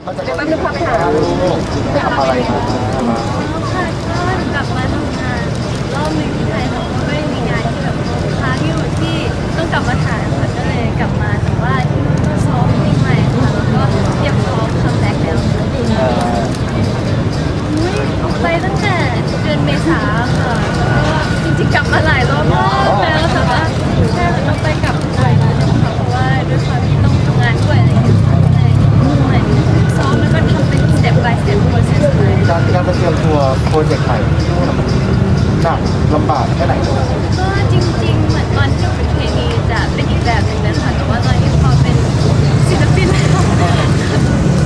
บมาจากเดี๋ยวแป๊บนึงพาไปหาลูกทำอะไรมาค่ะก็กลับมาทำงานรอบหนึงที่ไทยค่ะเพราะว่มีงานที่แบบค้างอยู่ที่ต้องกลับมาถ่ายค่ะก็เลยกลับมาแต่ว่าที่นู่นก็ซ้อมเพลงใหม่ค่ะแล้วก็เตรียมพร้อมคัมแบ็กแล้วค่ะอ่ออุ๊ยไปตั้งแต่เดือนเมษา โปรเจกต์ใหม่ที่นู่นน่ะมันหนักลำบากแค่ไหนก็จริงๆ เหมือนตอนที่เราเป็นเทรนนีจะเป็นอีกแบบหนึ่งนะคะแต่ว่าตอนนี้พอเป็นศิลปินแล้ว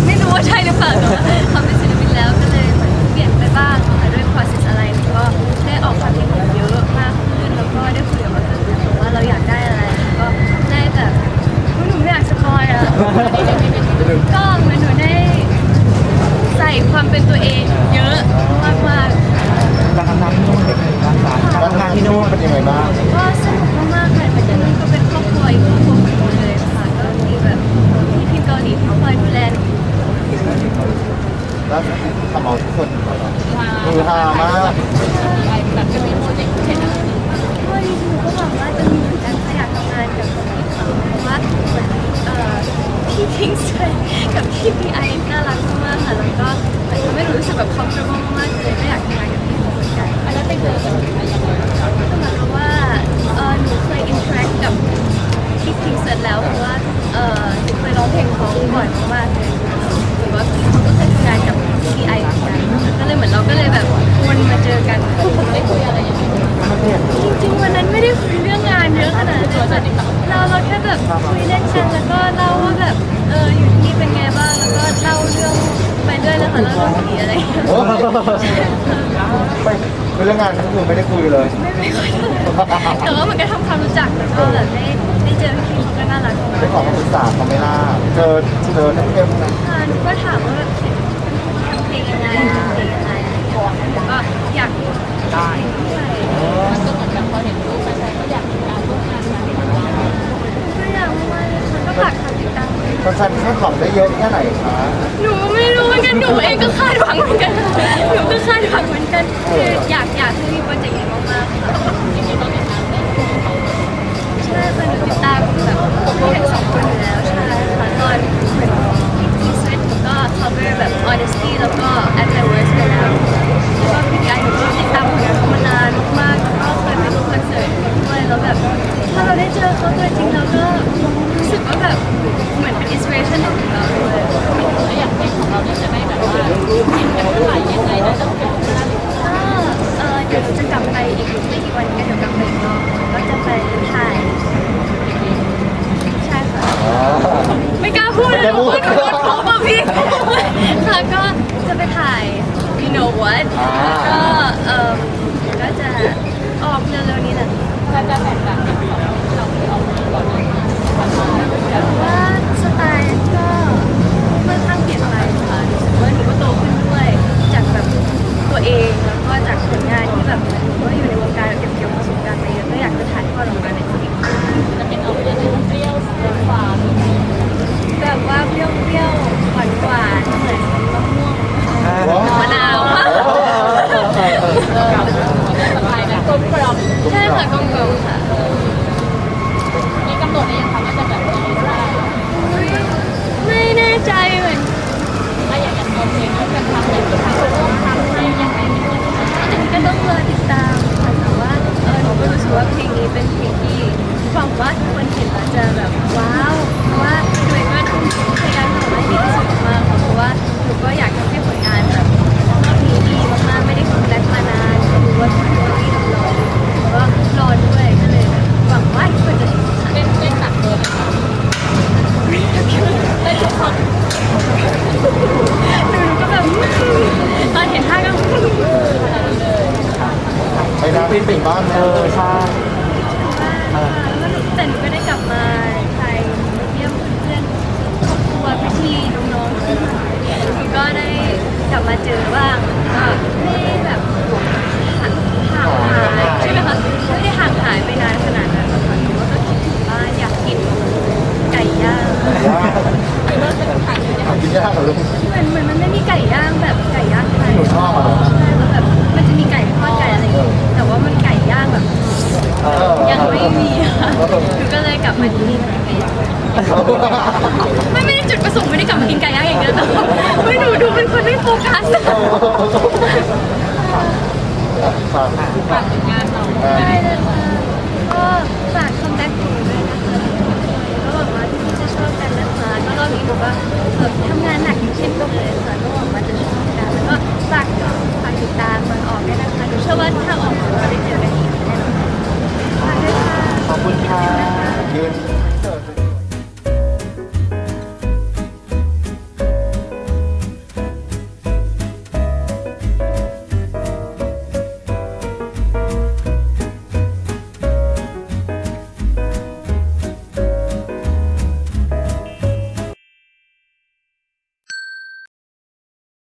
ไม่รู้ว่าใช่หรือเปล่าแต่ว่าพอเป็นศิลปินแล้วก็เลยเหมือนเปลี่ยนไปบ้างค่ะด้วย process อะไรแล้วก็ได้ออกความคิดเห็นเยอะมากขึ้นแล้วก็ได้คุยกับคนอื่นว่าเราอยากได้อะไรแล้วก็ได้แบบหนูไม่อยากสปอยอะก็เหมือนหนูได้ใส่ความเป็นตัวเอง ทำเอาทุกคนมือฮามาก แบบจะมีโปรเจกต์เห็นอะไรก็จริงๆหนูก็หวังว่าจะมีเหมือนกันค่ะอยากทำงานกับพี่เขาเพราะว่าเหมือนเอ่อพี่พิงค์กับพี่พีไอน่ารักมากๆค่ะแล้วก็เหมือนทำให้รู้สึกแบบ comfortable มากๆเลยก็อยากทำงานกับพี่เขาเหมือนกันอันนั้นไปเจอกันอะไรยังไงก็เหมือนกับว่าเออหนูเคย interact กับพี่พิงค์เสร็จแล้วเพราะว่าเออหนูเคยร้องเพลงเขาบ่อยมากๆเลยหรือว่าพี่เขาก็เคยทำงานกับ พี่ไอเหมือนกันก็เลยเหมือนเราก็เลยแบบวนมาเจอกันได้คุยอะไรยังไงจริงๆวันนั้นไม่ได้คุยเรื่องงานเยอะขนาดนั้นแบบเราเราแค่แบบคุยเล่นกันแล้วก็เล่าว่าแบบเอออยู่ที่นี่เป็นไงบ้างแล้วก็เล่าเรื่องไปเรื่อยแล้วค่ะเล่าเรื่องผีอะไรอย่างเงี้ยไม่เรื่องงานก็คือไม่ได้คุยเลย ไม่ไม่ค่อยแต่ว่ามันก็ทำความรู้จักแล้วก็แบบได้ได้เจอพี่เขาก็น่ารักมากได้ขอคำปรึกษาเขาไม่ล่าเจอเจอทั้งเอ็มนะค่ะหนูก็ถามว่าแบบ ลงยังไงทำเพลงยังไงอะไรอย่างเงี้ยแล้วก็อยากได้ด้วยมันก็เหมือนแบบพอเห็นรูปแฟนๆก็อยากมีการร่วมงานกันก็อยากมากเลยค่ะก็ฝากคำติดตามด้วยแฟนๆคาดหวังได้เยอะแค่ไหนคะหนูไม่รู้เหมือนกันหนูเองก็คาดหวังเหมือนกันหนูก็คาดหวังเหมือนกันคืออยากอยากให้มีโปรเจกต์ใหญ่มากๆ ไม่กล้าพูดเลยเพราะว่าหนูโดนเขาป่ะพี่ค่ะก็จะไปถ่าย you know what แล้วก็เออก็จะออกเร็วๆนี้แหละก็จะแตกต่างจากของเราที่ออกมาก่อนหน้านี้ว่าสไตล์ก็ค่อนข้างเปลี่ยนไปค่ะรู้สึกว่าหนูก็โตขึ้นด้วยจากแบบตัวเองแล้วก็จากผลงานที่แบบเหมือนว่าอยู่ในวงการเก็บเกี่ยวประสบการณ์มาเยอะก็อยากจะถ่ายทอดออกมาในสิ่งที่ จะเป็นเอาเรื่องเปรี้ยวหวาน แบบว่าเปรี้ยว ๆหวานหวานๆเหมือนมะม่วงมะนาวอะ เออสไตล์นั้นกลมกล่อม ใช่ค่ะกลมๆค่ะ มีกำหนดอะไรยังคะว่าจะแบบมีเท่าไหร่ ไม่แน่ใจเหมือน ถ้าอยากจะเอาเพลงที่เป็นทำอย่างที่ทางคนร่วมทำให้ยังไงไม่รู้ อันนี้ก็ต้องรอติดตามค่ะแต่ว่าเออหนูก็รู้สึกว่าเพลงนี้เป็นเพลงที่หวังว่าทุกคนเห็นแล้วจะแบบว้าวเพราะว่าหนูเองก็พยายามทำให้ดีที่สุดมากค่ะเพราะว่าหนูก็อยากทำให้ผลงานแบบรอบนี้ดีมากๆไม่ได้คุมแบ็คมานานรู้ว่าทุกคนที่รออยู่ก็รอด้วยก็เลยแบบหวังว่าทุกคนจะชอบค่ะ เล่นเล่นหนักเบอร์นะคะเล่นทุกคน หนูก็แบบตอนเห็นท่าก็ ไปนะพี่ปิ่งบ้านเออใช่ ได้โฟกัสฝากฝากงานเราได้เลยค่ะก็ฝากคอมแบ็กของด้วยนะคะก็บอกว่าที่จะชอบกันนะคะก็รอบนี้หนูก็แบบทำงานหนักอย่างเช่นกันเลยค่ะก็บอกว่าจะชอบกันแล้วก็ฝากฝากติดตามตอนออกด้วยนะคะหนูเชื่อว่าถ้าออกเราได้เจอกันอีกแน่นอนฝากด้วค่ะขอบคุณค่ะ